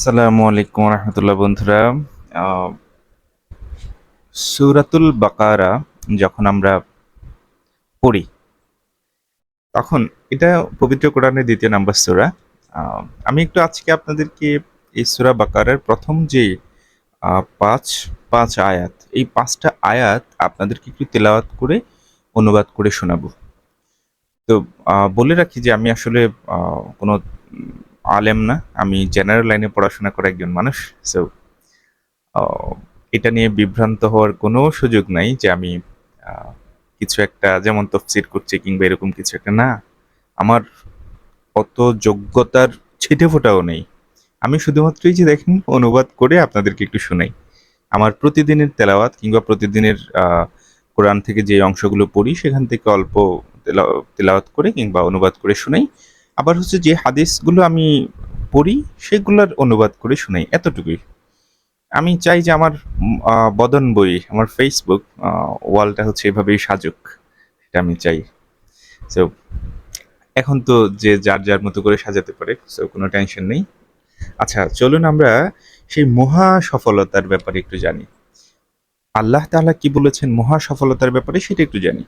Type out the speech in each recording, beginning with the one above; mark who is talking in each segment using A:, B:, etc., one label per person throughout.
A: আসসালামু আলাইকুম রহমতুল্লাহ বন্ধুরা। সূরাতুল বাকারা যখন আমরা পড়ি, তখন এটা পবিত্র কোরআনের দ্বিতীয় নাম্বার সুরা। আমি একটু আজকে আপনাদেরকে এই সূরা বাকারার প্রথম যে পাঁচ পাঁচ আয়াত, এই পাঁচটা আয়াত আপনাদেরকে একটু তেলাওয়াত করে, অনুবাদ করে শোনাবো। তো বলে রাখি যে আমি আসলে কোনো আলেম না, আমি জেনারেল লাইনে পড়াশোনা করা একজন মানুষ সো এটা নিয়ে বিভ্রান্ত হওয়ার কোনো সুযোগ নাই যে আমি কিছু একটা যেমন তফসির করছি কিংবা এরকম কিছু একটা, না। আমার অত যোগ্যতার ছিটে ফোটাও নেই। আমি শুধুমাত্রই যে দেখেন, অনুবাদ করে আপনাদেরকে একটু শোনাই। আমার প্রতিদিনের তেলাওয়াত কিংবা প্রতিদিনের কোরআন থেকে যে অংশগুলো পড়ি, সেখান থেকে অল্প তেলা- তেলাওয়াত করে কিংবা অনুবাদ করে শোনাই। আবার হচ্ছে যে হাদিসগুলো আমি পড়ি, সেগুলোর অনুবাদ করে শোনাই, এতটুকুই। আমি চাই যে আমার বদন বই, আমার ফেসবুক ওয়ালটা হচ্ছে এভাবেই সাজুক এটা আমি চাই। সো এখন তো যে যার যার মতো করে সাজাতে পারে সো কোনো টেনশন নেই। আচ্ছা চলুন আমরা সেই মহা সফলতার ব্যাপারে একটু জানি। আল্লাহ তাআলা কি বলেছেন মহা সফলতার ব্যাপারে, সেটা একটু জানি।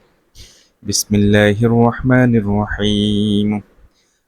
A: বিসমিল্লাহির রহমানির রহিম।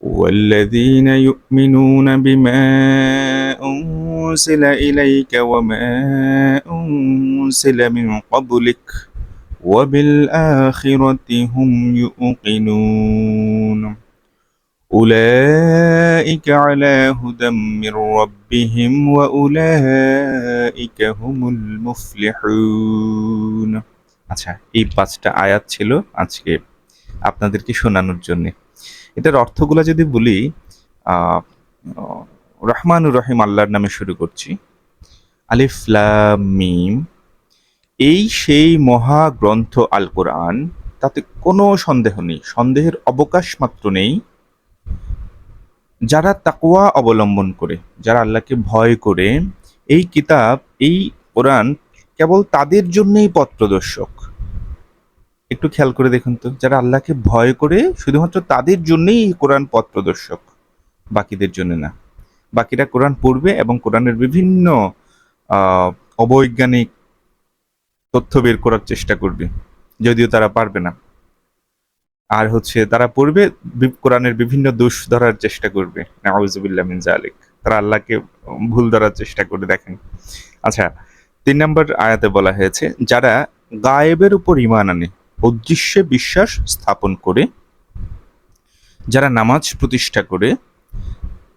A: والذين يؤمنون بما أنزل إليك وما أنزل من قبلك وبالآخرة هم يوقنون أولئك على هدى من ربهم وأولئك هم المفلحون আচ্ছা এই পাঁচটা আয়াত ছিল আজকে আপনাদেরকে শোনানোর জন্য এটার অর্থগুলো যদি বলি রহমানুর রহিম আল্লাহর নামে শুরু করছি। আলিফ মিম। এই সেই মহা গ্রন্থ আল কোরআন, তাতে কোনো সন্দেহ নেই, সন্দেহের অবকাশ মাত্র নেই। যারা তাকওয়া অবলম্বন করে, যারা আল্লাহকে ভয় করে, এই কিতাব, এই কোরআন কেবল তাদের জন্যই পথ প্রদর্শক। একটু খেয়াল করে দেখুন তো, যারা আল্লাহকে ভয় করে শুধুমাত্র তাদের জন্যই কোরআন পথ প্রদর্শক, বাকিদের জন্য না। বাকিরা কোরআন পড়বে এবং কোরআনের বিভিন্ন অবৈজ্ঞানিক তথ্য বের করার চেষ্টা করবে, যদিও তারা পারবে না। আর হচ্ছে তারা পড়বে কোরআনের বিভিন্ন দোষ ধরার চেষ্টা করবে। নাউজুবিল্লাহ মিন জালিক তারা আল্লাহকে ভুল ধরার চেষ্টা করে দেখেন। আচ্ছা তিন নম্বর আয়াতে বলা হয়েছে, যারা গায়েবের উপর ইমান আনে অদৃশ্যে বিশ্বাস স্থাপন করে, যারা নামাজ প্রতিষ্ঠা করে,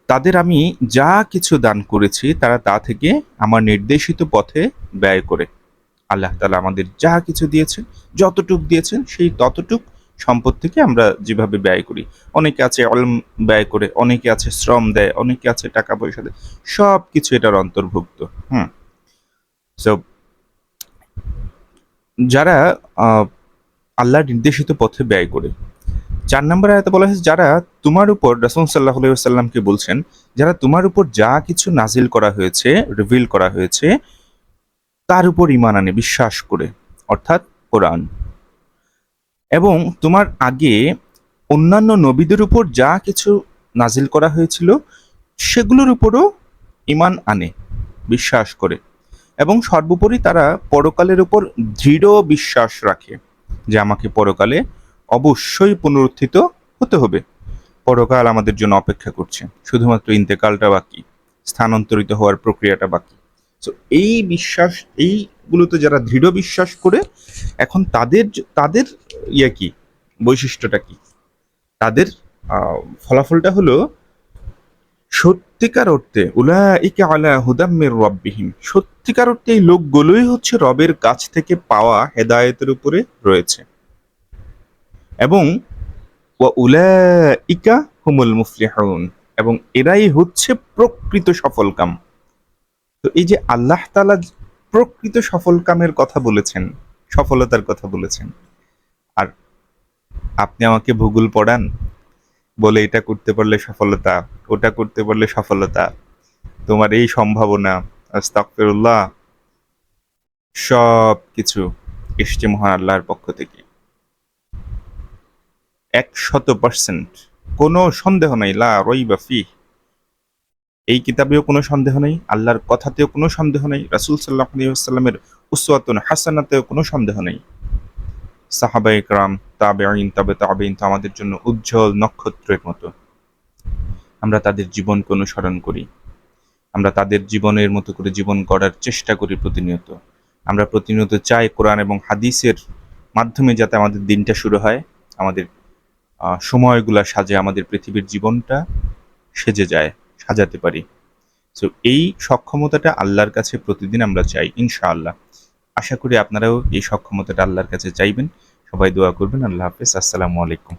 A: তাদের আমি যা কিছু দান করেছি, তারা তা থেকে আমার নির্দেশিত পথে ব্যয় করে। আল্লাহ তাআলা আমাদের যা কিছু দিয়েছেন, যতটুক দিয়েছেন, সেই ততটুক সম্পদ থেকে আমরা যেভাবে ব্যয় করি। অনেকে আছে অলম ব্যয় করে, অনেকে আছে শ্রম দেয়, অনেকে আছে টাকা পয়সা দেয় সব কিছু এটার অন্তর্ভুক্ত, হুম? সো যারা আল্লাহর নির্দেশিত পথে ব্যয় করে। চার নম্বর আয়াতে বলা হয়েছে, যারা তোমার উপর, রাসূল সাল্লাহ সাল্লামকে বলছেন, যারা তোমার উপর যা কিছু নাজিল করা হয়েছে রিভিল করা হয়েছে, তার উপর ইমান আনে, বিশ্বাস করে, অর্থাৎ কোরআন। এবং তোমার আগে অন্যান্য নবীদের উপর যা কিছু নাজিল করা হয়েছিল, সেগুলোর উপরও ইমান আনে, বিশ্বাস করে। এবং সর্বোপরি তারা পরকালের উপর দৃঢ় বিশ্বাস রাখে। যে আমাকে পরকালে অবশ্যই পুনরুত্থিত হতে হবে। পরকাল আমাদের জন্য অপেক্ষা করছে। শুধুমাত্র ইন্তেকালটা বাকি, স্থানান্তরিত হওয়ার প্রক্রিয়াটা বাকি। তো এই বিশ্বাস, এইগুলোতে যারা দৃঢ় বিশ্বাস করে, এখন তাদের তাদের ইয়ে কি? বৈশিষ্ট্যটা কি? তাদের ফলাফলটা হলো সত্যিকার অর্থে আলা হুদাম্মির রব্বিহিম। সত্যিকার অর্থে এই লোকগুলোই হচ্ছে রবের কাছ থেকে পাওয়া হেদায়েতের উপরে রয়েছে। এবং ওয়া উলাইকা হুমুল মুফলিহুন। এবং এরাই হচ্ছে প্রকৃত সফলকাম তো এই যে আল্লাহ তালা প্রকৃত সফলকামের কথা বলেছেন, সফলতার কথা বলেছেন। আর আপনি আমাকে ভূগোল পড়ান বলে এটা করতে পারলে সফলতা, ওটা করতে পারলে সফলতা। তোমার এই সম্ভাবনা, আস্তাগফিরুল্লাহ সব কিছু এসছে মহান আল্লাহর পক্ষ থেকে। একশত পার্সেন্ট কোনো সন্দেহ নাই, লা রইবা ফি এই কিতাবেও কোনো সন্দেহ নেই, আল্লাহর কথাতেও কোনো সন্দেহ নেই, রাসূল সাল্লাল্লাহু আলাইহি ওয়াসাল্লামের উসওয়াতুন হাসানাতেও কোনো সন্দেহ নেই। সাহাবা ইকরাম তাবেঈন, তবে তাবেঈন তো আমাদের জন্য উজ্জ্বল নক্ষত্রের মতো। আমরা তাদের জীবনকে অনুসরণ করি। আমরা তাদের জীবনের মতো করে জীবন গড়ার চেষ্টা করি প্রতিনিয়ত। আমরা প্রতিনিয়ত চাই কোরআন এবং হাদিসের মাধ্যমে যাতে আমাদের দিনটা শুরু হয়, আমাদের সময়গুলা সাজে আমাদের পৃথিবীর জীবনটা সেজে যায়, সাজাতে পারি। সো এই সক্ষমতাটা আল্লাহর কাছে প্রতিদিন আমরা চাই, ইনশাআল্লাহ। আশা করি আপনারাও এই সক্ষমতাটা আল্লাহর কাছে চাইবেন। সবাই দোয়া করবেন। আল্লাহ হাফেজ। আসসালামু আলাইকুম।